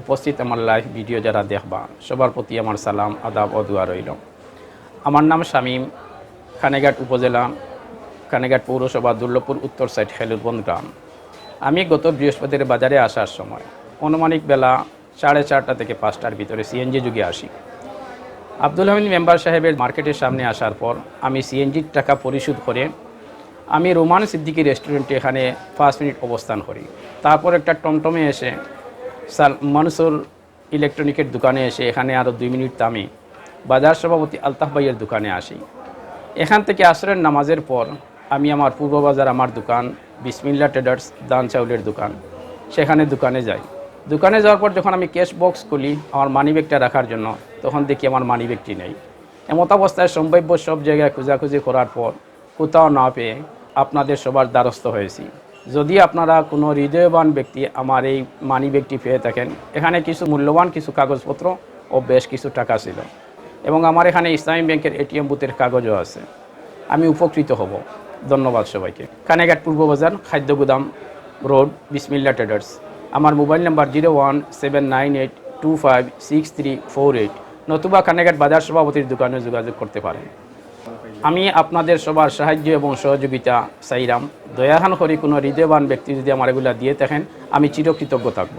উপস্থিত আমার live video যারা দেখবা সবার প্রতি আমার সালাম, আদাব ও দোয়া রইল। আমার নাম শামীম, খানেঘাট উপজেলা, খানেঘাট পৌরসভা দুর্লভপুর উত্তর সাইড হেলুরবন্দ গ্রাম। আমি গত বৃহস্পতির বাজারে আসার সময় অনুমানিক বেলা সাড়ে চারটা থেকে পাঁচটার ভিতরে সিএনজি যুগে আসি। আব্দুল হামিদ মেম্বার সাহেবের মার্কেটের সামনে আসার পর আমি সিএনজির টাকা পরিশোধ করে আমি রোমান সিদ্দিকি রেস্টুরেন্টে এখানে পাঁচ মিনিট অবস্থান করি। তারপর একটা টমটমে এসে সাল মনসুর ইলেকট্রনিকের দোকানে এসে এখানে আরও দুই মিনিট দামে বাজার সভাপতি আলতাফ ভাইয়ের দোকানে আসি। এখান থেকে আসরের নামাজের পর আমি আমার পূর্ব বাজার আমার দোকান বিসমিল্লা ট্রেডার্স, দান চাউলের দোকান, সেখানে দোকানে যাই। দোকানে যাওয়ার পর যখন আমি ক্যাশ বক্স খুলি আমার মানি ব্যাগটা রাখার জন্য, তখন দেখি আমার মানি ব্যাগটি নেই। এমত অবস্থায় সম্ভাব্য সব জায়গায় খোঁজাখুঁজি করার পর কোথাও না পেয়ে আপনাদের সবার দ্বারস্থ হয়েছি। যদি আপনারা কোনো হৃদয়বান ব্যক্তি আমার এই মানি ব্যাগটি পেয়ে থাকেন, এখানে কিছু মূল্যবান কিছু কাগজপত্র ও বেশ কিছু টাকা ছিল এবং আমার এখানে ইসলামী ব্যাংকের এটিএম বুথের কাগজও আছে। আমি উপকৃত হব। ধন্যবাদ সবাইকে। কানেঘাট পূর্ব বাজার খাদ্য গুদাম রোড, বিসমিল্লা ট্রেডার্স। আমার mobile number zero one seven nine eight two five six three four eight. নতুবা কানেঘাট বাজার সভাপতির দোকানে যোগাযোগ করতে পারেন। আমি আপনাদের সবার সাহায্য এবং সহযোগিতা চাইলাম দয়াহান করি কোনো হৃদয়বান ব্যক্তি যদি আমার এগুলো দিয়ে থাকেন, আমি চিরকৃতজ্ঞ থাকব।